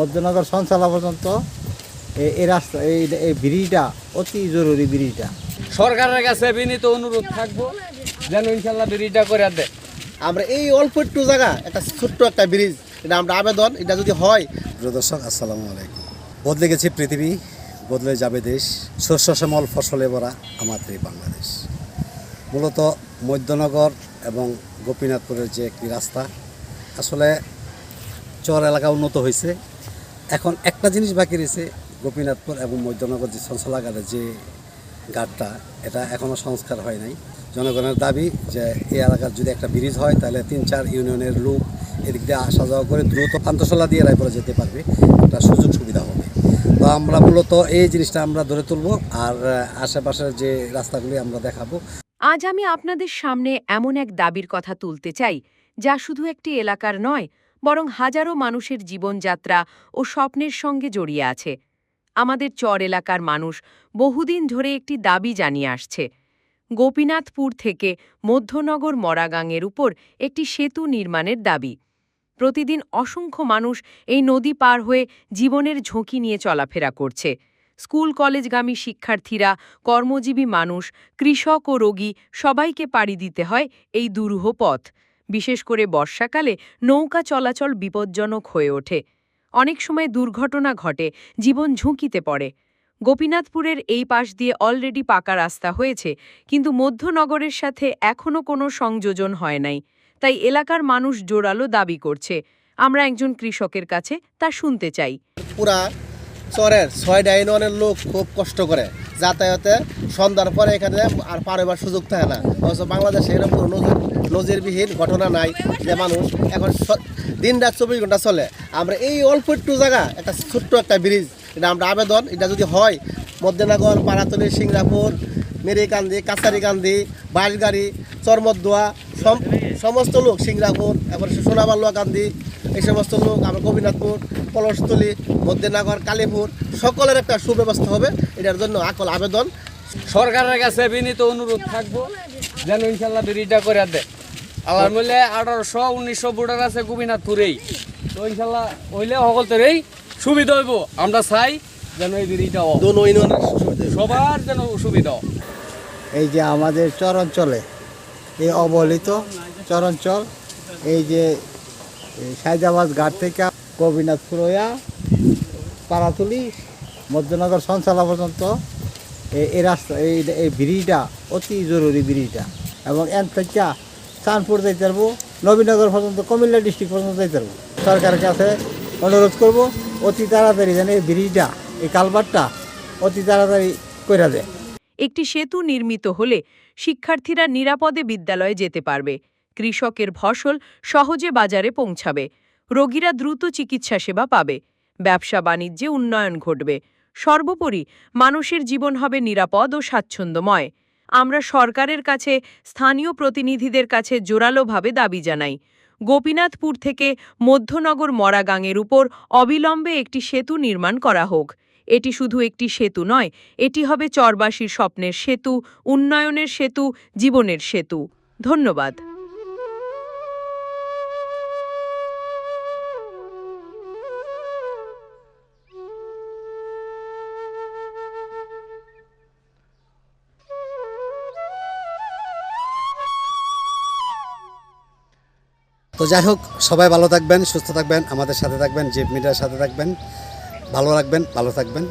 মধ্যনগর সঞ্চালা পর্যন্ত এই রাস্তা এই এই ব্রিজটা অতি জরুরি ব্রিজটা। সরকারের কাছে বিনীত অনুরোধ থাকব যেন ইনশাল্লাহ ব্রিজটা করে দেয়। আমরা এই অল্প একটু জায়গা একটা ছোট্ট একটা ব্রিজ এটা আমরা আবেদন এটা যদি হয়। দর্শক আসসালামু আলাইকুম। বদলে গেছে পৃথিবী বদলে যাবে দেশ। শস্য শ্যামল ফসলে ভরা আমাদের এই বাংলাদেশ। মূলত মধ্যনগর এবং গোপীনাথপুরের যে একটি রাস্তা আসলে চর এলাকা উন্নত হয়েছে। এখন একটা জিনিস বাকি রয়েছে, গোপীনাথপুর এবং মধ্যনগর যে সঞ্চালাগারের যে ঘাটটা, এটা এখনও সংস্কার হয় নাই। জনগণের দাবি যে এই এলাকার যদি একটা ব্রিজ হয়, তাহলে তিন চার ইউনিয়নের লোক এদিক দিয়ে আসা যাওয়া করে দ্রুত পান্তশালা দিয়ে রায়পুরে যেতে পারবে। একটা সুযোগ সুবিধা হবে। তো আমরা মূলত এই জিনিসটা আমরা ধরে তুলবো আর আশেপাশের যে রাস্তাগুলি আমরা দেখাবো। আজ আমি আপনাদের সামনে এমন এক দাবির কথা তুলতে চাই, যা শুধু একটি এলাকার নয় বরং হাজারো মানুষের জীবনযাত্রা ও স্বপ্নের সঙ্গে জড়িয়ে আছে। আমাদের চর এলাকার মানুষ বহুদিন ধরে একটি দাবি জানিয়ে আসছে। গোপীনাথপুর থেকে মধ্যনগর মরাগাংয়ের উপর একটি সেতু নির্মাণের দাবি। প্রতিদিন অসংখ্য মানুষ এই নদী পার হয়ে জীবনের ঝুঁকি নিয়ে চলাফেরা করছে। স্কুল কলেজগামী শিক্ষার্থীরা, কর্মজীবী মানুষ, কৃষক ও রোগী সবাইকে পাড়ি দিতে হয় এই দুরূহ পথ। বিশেষ করে বর্ষাকালে নৌকা চলাচল বিপজ্জনক হয়ে ওঠে। অনেক সময় দুর্ঘটনা ঘটে, জীবন ঝুঁকিতে পড়ে। গোপীনাথপুরের এই পাশ দিয়ে অলরেডি পাকা রাস্তা হয়েছে, কিন্তু মধ্যনগরের সাথে এখনও কোনো সংযোজন হয় নাই। তাই এলাকার মানুষ জোরালো দাবি করছে, আমরা একজন কৃষকের কাছে তা শুনতে চাই। পুরা চরের ছয় ডাইননের লোক খুব কষ্ট করে, যাতায়াতে সন্ধ্যার পরে এখানে আর পার হবার সুযোগ থাকে না। অথচ বাংলাদেশে এরকম নজিরবিহীন ঘটনা নাই যে মানুষ এখন দিন রাত চব্বিশ ঘণ্টা চলে। আমরা এই অল্প একটু জায়গা, একটা ছোট্ট একটা ব্রিজ, এটা আমরা আবেদন, এটা যদি হয় মধ্যনগর পাড়াতলি সিংরাপুর, মেরিকান্দি, কাছারিকান্দি, বাঁশগাড়ি, চরমদুয়া, সম- সমস্ত লোক সিংরাপুর, তারপরে সোনাবাল্লুয়া কান্দি এই সমস্ত লোক, আমরা গোপীনাথপুর পলসতলি মধ্যনগর কালীপুর, সকলের একটা সুব্যবস্থা হবে, এটার জন্য আকল আবেদন। সরকারের কাছে বিনীত অনুরোধ থাকব, যেন ইনশাল্লাহ ব্রিজটা করে দেয়। আবার বললে আঠারোশো উনিশশো বুটার আছে গোপীনাথপুরেই। তো ইনশাল্লাহ হইলে সকলতেরই সুবিধা হইব। আমরা চাই যেন এই সুবিধা সবার যেন সুবিধা এই যে আমাদের চরাঞ্চলে এই অবহেলিত চরাঞ্চল এই যে এই সাইদাবাদ ঘাট থেকে কবিনাথপুর হইয়া পাড়াতুলি মধ্যনগর সঞ্চালা পর্যন্ত এ- এই রাস্তা এই এই ব্রিজটা অতি জরুরি ব্রিজটা এবং এন থেকে চাঁদপুর যাইতে পারব, নবীনগর পর্যন্ত, কুমিল্লা ডিস্ট্রিক্ট পর্যন্ত যাইতে পারব। সরকারের কাছে অনুরোধ করব, অতি তাড়াতাড়ি যেন এই ব্রিজটা, এই কালভারটা অতি তাড়াতাড়ি কইরা দেয়। একটি সেতু নির্মিত হলে শিক্ষার্থীরা নিরাপদে বিদ্যালয়ে যেতে পারবে। কৃষকের ফসল সহজে বাজারে পৌঁছাবে। রোগীরা দ্রুত চিকিৎসা সেবা পাবে। ব্যবসা বাণিজ্যে উন্নয়ন ঘটবে। সর্বোপরি মানুষের জীবন হবে নিরাপদ ও স্বাচ্ছন্দ্যময়। আমরা সরকারের কাছে, স্থানীয় প্রতিনিধিদের কাছে জোরালোভাবে দাবি জানাই। গোপীনাথপুর থেকে মধ্যনগর মরাগাঙের উপর অবিলম্বে একটি সেতু নির্মাণ করা হোক। এটি শুধু একটি সেতু নয়, এটি হবে চরবাসীর স্বপ্নের সেতু, উন্নয়নের সেতু, জীবনের সেতু। ধন্যবাদ। তো যাই হোক, সবাই ভালো থাকবেন, সুস্থ থাকবেন, আমাদের সাথে থাকবেন, জিপ মিডিয়ার সাথে থাকবেন। ভালো রাখবেন, ভালো থাকবেন।